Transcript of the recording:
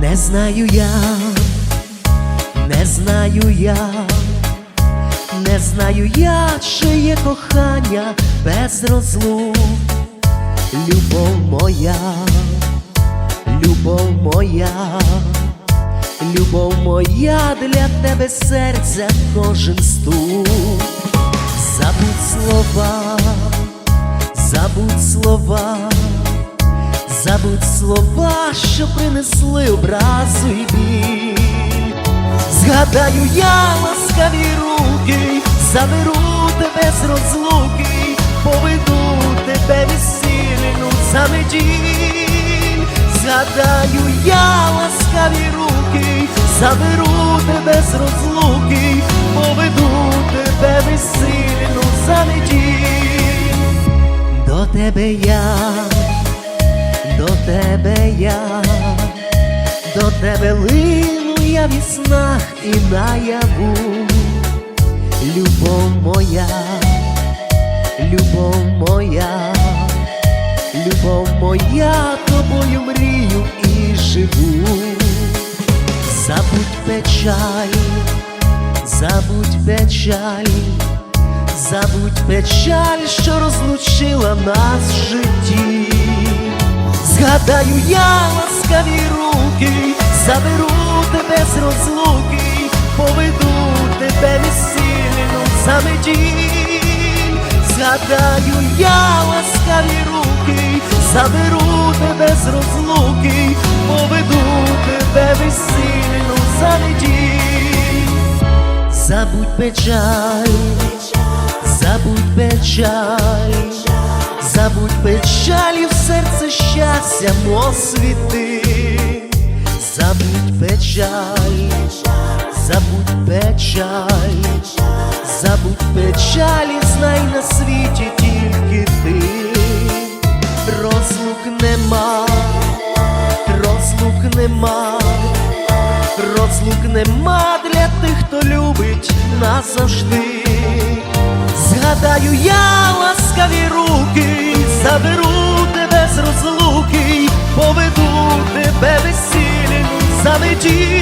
Не знаю я, не знаю я, не знаю я, чи є кохання без розлук, любов моя, любов моя, любов моя для тебе серця кожен стук, забудь слова, забудь слова. Забудь слова, що принесли образу і біль. Згадаю я ласкаві руки, заберу тебе з розлуки, поведу тебе весільну за неділь. Згадаю я ласкаві руки, заберу тебе з розлуки, поведу тебе весільну за неділь. До тебе я лину я в снах і наяву, любов моя, любов моя, любов моя, тобою мрію і живу, забудь печаль, забудь печаль, забудь печаль, що розлучила нас в житті. Згадаю я ласкаві руки, заберу тебе з розлуки, поведу тебе весільну за неділь. Згадаю я ласкаві руки, заберу тебе з розлуки, поведу тебе весільну за неділь. Забудь печаль, забудь печаль. Забудь печалі в серце щастя освіти, забудь печаль, забудь печаль, забудь печалі, знай на світі тільки ти, розлук нема, розлук нема, розлук нема для тих, хто любить назавжди. Згадаю я ласкаві руки, заберу розлуки,